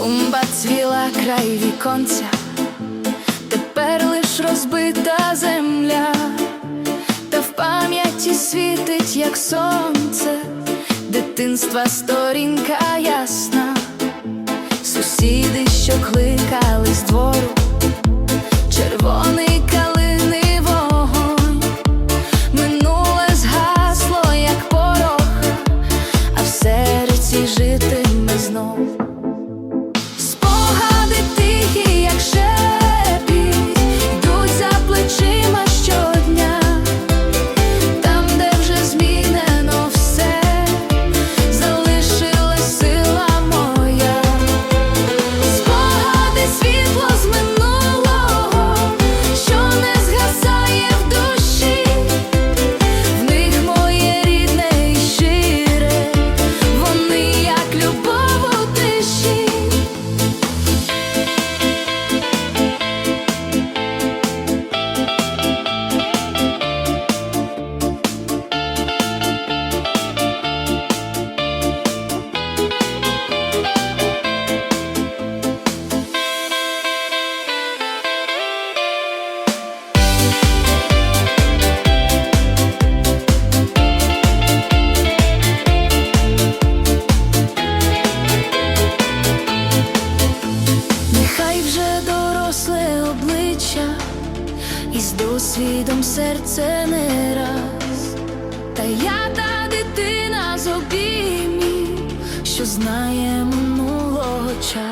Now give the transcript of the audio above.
Клумба цвіла край віконця, тепер лиш розбита земля, та в пам'яті світить, як сонце, дитинства сторінка ясна, сусіди, що кликали з двору, червоний калини вогонь, минуле згасло, як порох, а в серці житиме знов. Обличчя, і з досвідом серце не раз, та я та дитина з обіймів, що знає минулого час.